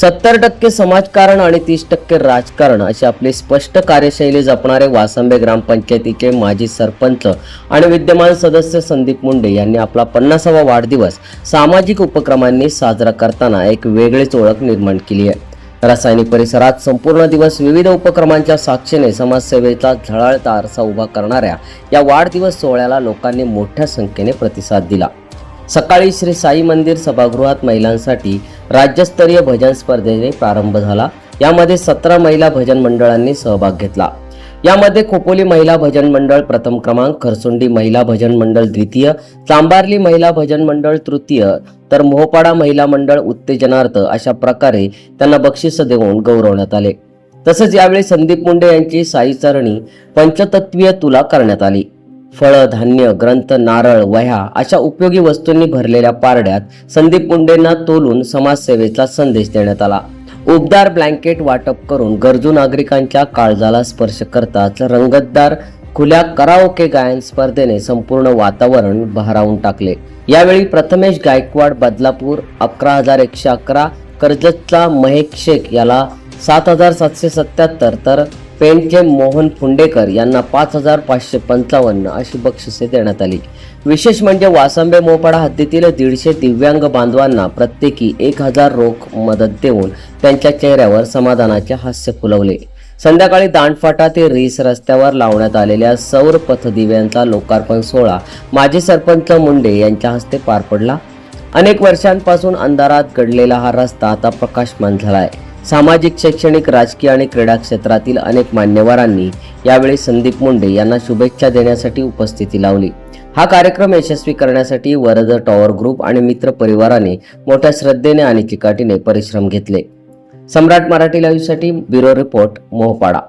सत्तर टक्के समाजकारण आणि तीस टक्के राजकारण अशी आपली स्पष्ट कार्यशैली जपणारे वासंबे ग्रामपंचायतीचे माजी सरपंच आणि विद्यमान सदस्य संदीप मुंडे यांनी आपला पन्नासावा वाढदिवस सामाजिक उपक्रमांनी साजरा करताना एक वेगळीच ओळख निर्माण केली आहे. रासायनिक परिसरात संपूर्ण दिवस विविध उपक्रमांच्या साक्षीने समाजसेवेचा झळाळता आरसा उभा करणाऱ्या या वाढदिवस सोहळ्याला लोकांनी मोठ्या संख्येने प्रतिसाद दिला. सकाळी श्री साई मंदिर सभागृहात महिलांसाठी राज्यस्तरीय भजन स्पर्धेने प्रारंभ झाला. यामध्ये सतरा महिला भजन मंडळांनी सहभाग घेतला. यामध्ये खोपोली महिला भजन मंडळ प्रथम क्रमांक खरसुंडी महिला भजन मंडळ द्वितीय चांबारली महिला भजन मंडळ तृतीय तर मोहपाडा महिला मंडळ उत्तेजनार्थ अशा प्रकारे त्यांना बक्षिस देऊन गौरवण्यात आले. तसेच यावेळी संदीप मुंडे यांची साई चरणी पंचतत्वीय तुला करण्यात आली. फळं धान्य ग्रंथ नारळ वह्या अशा उपयोगी वस्तूंनी भरलेल्या पारड्यात संदीप मुंडेंना तोलून समाजसेवेचा संदेश देण्यात आला. उबदार ब्लँकेट वाटप करून गरजू नागरिकांच्या काळजाला स्पर्श करताच रंगतदार खुल्या कराओके गायन स्पर्धेने संपूर्ण वातावरण बहरावून टाकले. यावेळी प्रथमेश गायकवाड बदलापूर अकरा हजार एकशे अकरा कर्जतचा महेक शेख याला सात हजार सातशे सत्याहत्तर तर पेंटचे मोहन फुंडेकर यांना पाच हजार पाचशे पंचावन्न अशी बक्षिसे देण्यात आली. विशेष म्हणजे वासंबे मोपाडा हद्दीतील दीडशे दिव्यांग बांधवांना प्रत्येकी एक हजार रोख मदत देऊन त्यांच्या चेहऱ्यावर समाधानाचे हास्य फुलवले. संध्याकाळी दांडफाटा ते रीस रस्त्यावर लावण्यात आलेल्या सौर पथदिव्यांचा लोकार्पण सोहळा माजी सरपंच मुंडे यांच्या हस्ते पार पडला. अनेक वर्षांपासून अंधारात घडलेला हा रस्ता आता प्रकाशमान झाला आहे सामाजिक शैक्षणिक राजकीय आणि क्रीडा क्षेत्रातील अनेक मान्यवरांनी यावेळी संदीप मुंडे यांना शुभेच्छा देण्यासाठी उपस्थिती लावली. हा कार्यक्रम यशस्वी करण्यासाठी वरद टॉवर ग्रुप आणि मित्र परिवाराने मोठ्या श्रद्धेने आणि चिकाटीने परिश्रम घेतले. सम्राट मराठी लाईव्हसाठी ब्युरो रिपोर्ट मोहपाडा.